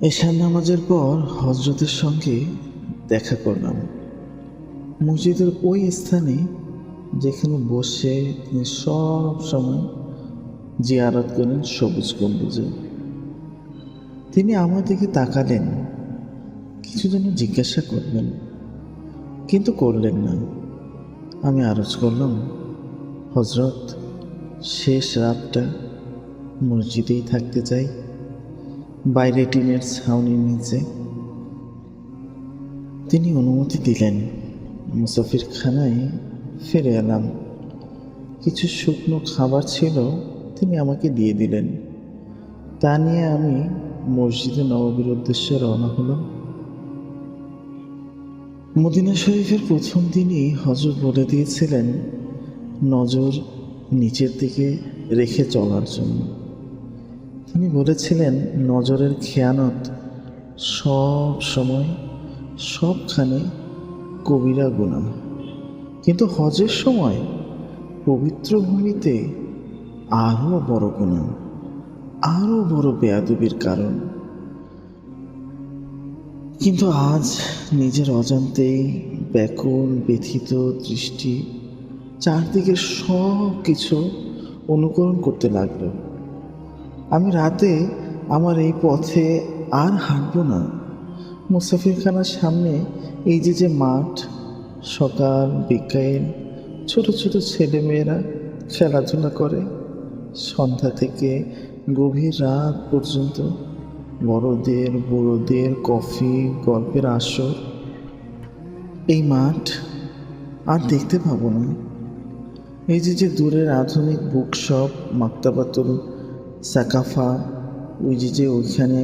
এশার নামাজের পর হজরতের সঙ্গে দেখা করলাম। মসজিদের ওই স্থানে যেখানে বসে তিনি সব সময় জিয়ারত করেন সবুজ গম্বুজে। তিনি আমার দিকে তাকালেন, কিছু যেন জিজ্ঞাসা করবেন কিন্তু করলেন না। আমি আরজ করলাম হজরত শেষ রাতটা মসজিদেই থাকতে চাই। বাইরে টিনের ছাউনির নিচে। তিনি অনুমতি দিলেন। মুসাফির খানায় ফিরে এলাম। কিছু শুকনো খাবার ছিল তিনি আমাকে দিয়ে দিলেন। তা নিয়ে আমি মসজিদে নববীর উদ্দেশ্যে রওনা হলাম। মদিনা শরীফের প্রথম দিনই হজরত বলে দিয়েছিলেন, নজর নিচের দিকে রেখে চলার জন্য। তিনি বলেছিলেন, নজরের খেয়ানত সব সময় সবখানে কবিরা গুণা কিন্তু হজের সময় পবিত্র ভূমিতে আরও বড় গুণা আরও বড় বেয়াদবির কারণ। কিন্তু আজ নিজের অজান্তেই ব্যাকুল, ব্যথিত দৃষ্টি চারদিকের সব কিছু অনুকরণ করতে লাগল। আমি রাতে আমার এই পথে আর হাঁটবো না। মুসাফিরখানার সামনে এই যে যে মাঠ, সকাল, বিকাল, ছোট ছোট ছেলেমেয়েরা খেলাধুলা করে, সন্ধ্যা থেকে গভীর রাত পর্যন্ত বড়দের, বুড়োদের, কফি, গল্পের আসর। এই মাঠ আর দেখতে পাবো না। এই যে যে দূরের আধুনিক বুকশপ মাক্তাবাতুল সাকাফা, ওই যে যে ওইখানে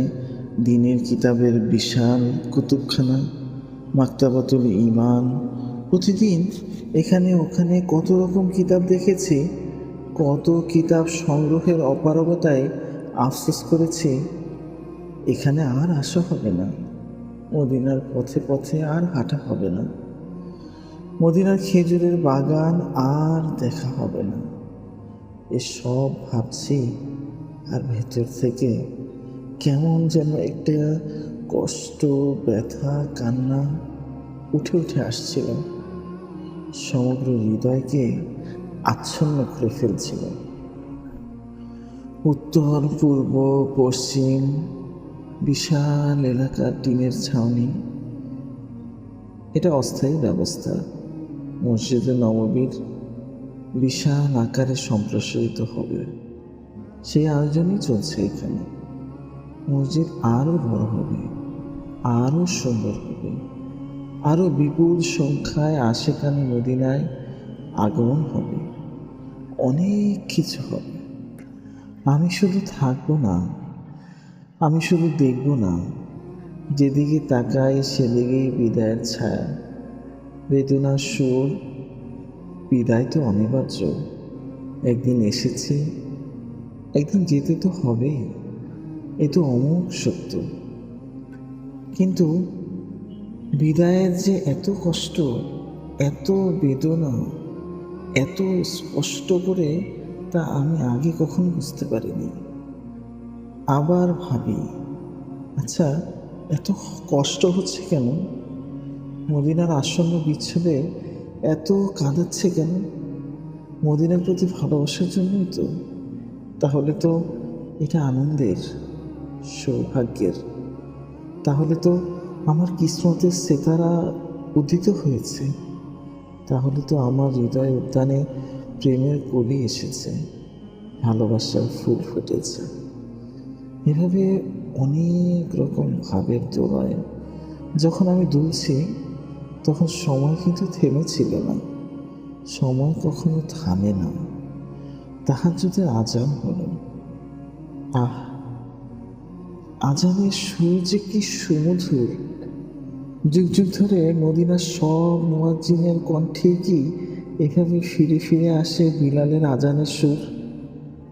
দিনের কিতাবের বিশাল কুতুবখানা, মাক্তাবাতুল ইমান প্রতিদিন এখানে ওখানে কত রকম কিতাব দেখেছি, কত কিতাব সংগ্রহের অপারগতায় আফসোস করেছি, এখানে আর আসা হবে না, মদিনার পথে পথে আর হাঁটা হবে না, মদিনার খেজুরের বাগান আর দেখা হবে না, এসব ভাবছি আর ভেতর থেকে কেমন যেন একটা কষ্ট, ব্যথা, কান্না উঠে উঠে আসছিল। সমগ্র হৃদয়কে আচ্ছন্ন করে ফেলছিল। উত্তর, পূর্ব, পশ্চিম বিশাল এলাকার টিনের ছাউনি। এটা অস্থায়ী ব্যবস্থা। মসজিদে নববীর বিশাল আকারে সম্প্রসারিত হবে। সেই আয়োজনই চলছে এখানে। মসজিদ আরও বড় হবে আরও সুন্দর হবে আরও বিপুল সংখ্যায় আশেকানে মদিনায় আগমন হবে। অনেক কিছু হবে। আমি শুধু থাকব না, আমি শুধু দেখব না। যেদিকে তাকাই সেদিকেই বিদায়ের ছায়া। বেদনার সুর, বিদায় তো অনিবার্য। একদিন এসেছে একদিন যেতে তো হবেই, এ তো অমুক সত্য। কিন্তু বিদায়ের যে এত কষ্ট, এত বেদনা, এত স্পষ্ট করে তা আমি আগে কখনো বুঝতে পারিনি। আবার ভাবি আচ্ছা এত কষ্ট হচ্ছে কেন? মদিনার আসন্ন বিচ্ছেদে এত কাঁদাচ্ছে কেন? মদিনার প্রতি ভালোবাসার জন্যই তো। তাহলে তো এটা আনন্দের, সৌভাগ্যের। তাহলে তো আমার কিসমতের সেতারা উদিত হয়েছে। তাহলে তো আমার হৃদয় উদ্যানে প্রেমের কলি এসেছে, ভালোবাসার ফুল ফুটেছে। এভাবে অনেক রকম ভাবের দোলায় যখন আমি দুলছি, তখন সময় কিন্তু থেমেছিল না। সময় কখনো থামে না। তাহার যদি আজান হলো। আহ, আজানের সুর যে কি সুমধুর। যুগ যুগ ধরে মদিনার সব মুয়াজ্জিনের কণ্ঠে কি এভাবে ফিরে ফিরে আসে বিলালের আজানের সুর?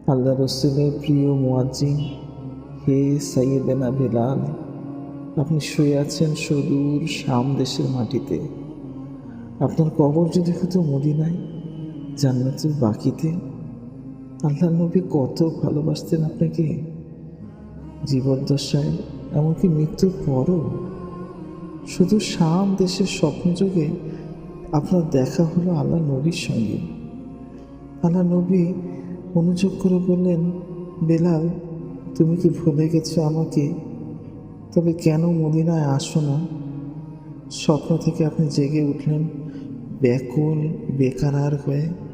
আল্লাহ রসুলের প্রিয় মুয়াজ্জিন, হে সাইয়েদেনা বিলাল, আপনি শুয়ে আছেন সুদূর শাম দেশের মাটিতে। আপনার কবর যদি হতো মদিনায়, জান্নাতের বাকিতে আল্লাহ নবী কত ভালোবাসতেন আপনাকে? জীবদ্দশায়, এমনকি মৃত্যুর পরও। শুধু শাম দেশের স্বপ্নযোগে আপনার দেখা হলো আল্লাহ নবীর সঙ্গে। আল্লাহ নবী অনুযোগ করে বললেন, বেলাল, তুমি কি ভুলে গেছো আমাকে? তবে কেন মদিনায় আসো না? স্বপ্ন থেকে আপনি জেগে উঠলেন, ব্যাকুল বেকারার হয়ে।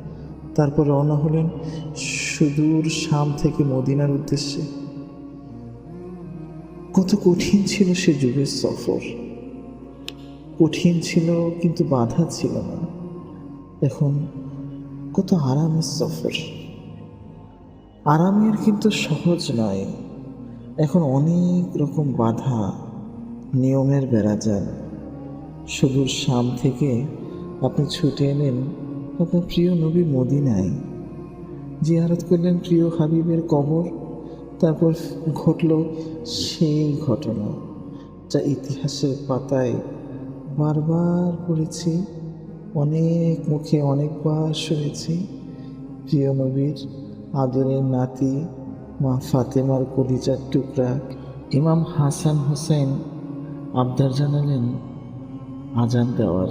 তারপর রওনা হলেন সুদূর শাম থেকে মদিনার উদ্দেশ্যে। কত কঠিন ছিল সে যুগের সফর। কঠিন ছিল কিন্তু বাধা ছিল না। এখন কত আরামের সফর। আরামের কিন্তু সহজ নয়। এখন অনেক রকম বাধা, নিয়মের বেড়াজাল। সুদূর শাম থেকে আপনি ছুটে এলেন আপনার প্রিয় নবী মদিনায়। জিয়ারত করলেন প্রিয় হাবিবের কবর। তারপর ঘটল সেই ঘটনা যা ইতিহাসের পাতায় বারবার পড়েছি, অনেক মুখে অনেকবার শুনেছি। প্রিয় নবীর আদরের নাতি, মা ফাতেমার কলিজার টুকরা, ইমাম হাসান হোসেন আবদার জানালেন, আজান দেওয়ার।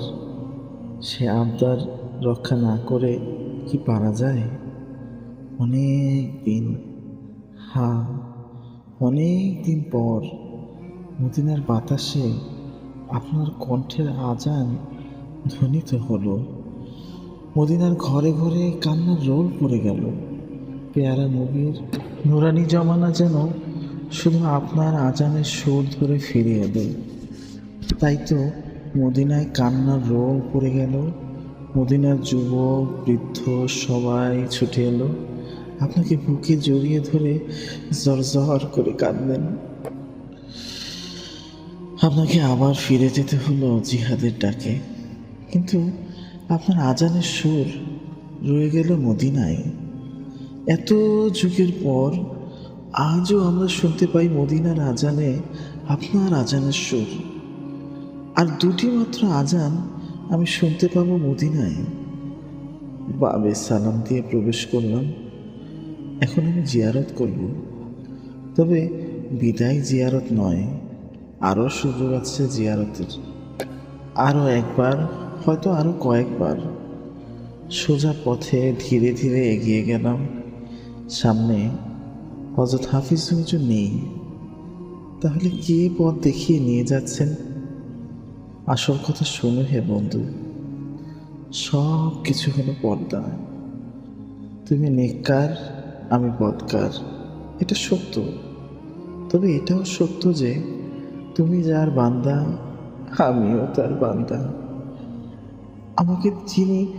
সে আবদার রক্ষা না করে কি পারা যায়? অনেক দিন হা অনেক দিন পর মদিনার বাতাসে আপনার কণ্ঠের আজান ধ্বনিত হলো। মদিনার ঘরে ঘরে কান্নার রোল পড়ে গেল। পেয়ারা নবীর নুরানি জমানা যেন শুধু আপনার আজানের সুর ধরে ফিরে এলো তাই তো মদিনায় কান্নার রোল পড়ে গেল। মদিনার যুবক, বৃদ্ধ সবাই ছুটে এলো। আপনাকে বুকে জড়িয়ে ধরে জর্জর করে কাঁদলেন। আপনাকে আবার ফিরে যেতে হলো জিহাদের ডাকে। কিন্তু আপনার আজানের সুর রয়ে গেল মদিনায়। এত যুগের পর আজও আমরা শুনতে পাই মদিনার আজানে আপনার আজানের সুর। আর দুটি মাত্র আজান আমি শুনতে পাবো মদিনায়। বাবে সালাম দিয়ে প্রবেশ করলাম। এখন আমি জিয়ারত করব। তবে বিদায় জিয়ারত নয় আরও সুযোগ আছে জিয়ারতের। আরও একবার, হয়তো আরও কয়েকবার। সোজা পথে ধীরে ধীরে এগিয়ে গেলাম। সামনে হজরত হাফিজ নেই। তাহলে কে পথ দেখিয়ে নিয়ে যাচ্ছেন? আসল কথা শোনো হে বন্ধু, সব কিছু হলো পর্দা। তুমি নেককার, আমি বদকার। এটা সত্য। তবে এটাও সত্য যে তুমি যার বান্দা, আমিও তার বান্দা। আমাকে যিনি,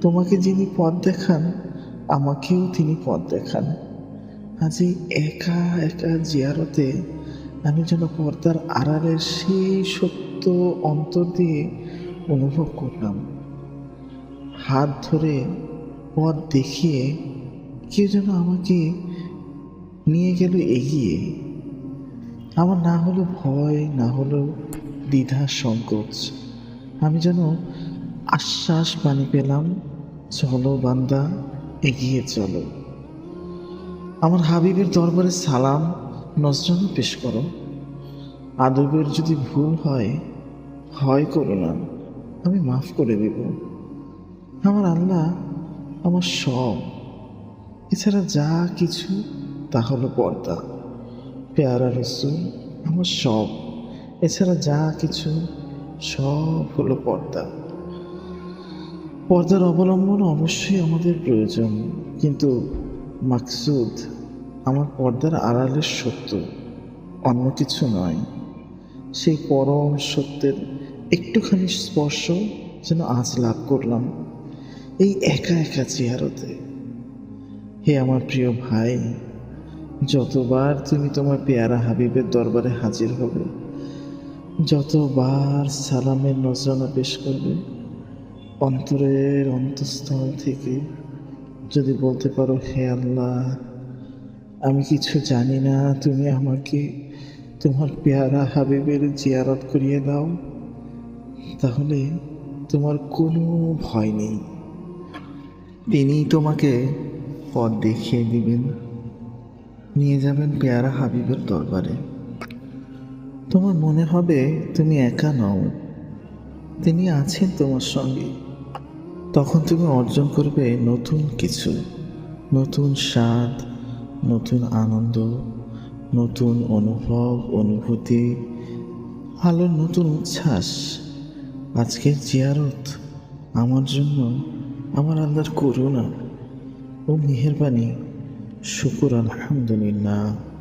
তোমাকে যিনি পথ দেখান, আমাকেও তিনি পথ দেখান। আজ এই একা একা জিয়ারতে আমি যেন পর্দার আড়ালের সেই সত্য অন্তর দিয়ে অনুভব করলাম। হাত ধরে পথ দেখিয়ে কেউ যেন আমাকে নিয়ে গেল এগিয়ে। আমার না হলো ভয়, না হলো দ্বিধা, সংকোচ। আমি যেন আশ্বাস বাণী পেলাম, চলো বান্দা, এগিয়ে চলো। আমার হাবিবের দরবারে সালাম। নজরানা পেশ করো। আদবের যদি ভুল হয় হয় করো না। আমি মাফ করে দেব। আমার আল্লাহ আমার সব। এছাড়া যা কিছু, তা হলো পর্দা। পেয়ারা রসুল আমার সব। এছাড়া যা কিছু, সব হলো পর্দা। পর্দার অবলম্বন অবশ্যই আমাদের প্রয়োজন। কিন্তু মাকসুদ আমার পর্দার আড়ালের সত্য, অন্য কিছু নয়। সেই পরম সত্যের একটুখানি স্পর্শ যেন আজ লাভ করলাম এই একা একা চেয়ারতে হে আমার প্রিয় ভাই, যতবার তুমি তোমার পেয়ারা হাবিবের দরবারে হাজির হবে, যতবার সালামের নজরানা পেশ করবে, অন্তরের অন্তঃস্থল থেকে যদি বলতে পারো, হে আল্লাহ আমি কিছু জানি না। তুমি আমাকে তোমার পেয়ারা হাবিবের জিয়ারত করিয়ে দাও। তাহলে তোমার কোনো ভয় নেই। তিনি তোমাকে পথ দেখিয়ে দিবেন। নিয়ে যাবেন পেয়ারা হাবিবের দরবারে। তোমার মনে হবে তুমি একা নও। তিনি আছেন তোমার সঙ্গে। তখন তুমি অর্জন করবে নতুন কিছু, নতুন স্বাদ নতুন আনন্দ, নতুন অনুভব, অনুভূতি, আলোর নতুন উচ্ছ্বাস। আজকের জিয়ারত আমার জন্য আমার আল্লাহর করুণা ও মেহরবানি। শুকুর, আলহামদুলিল্লাহ।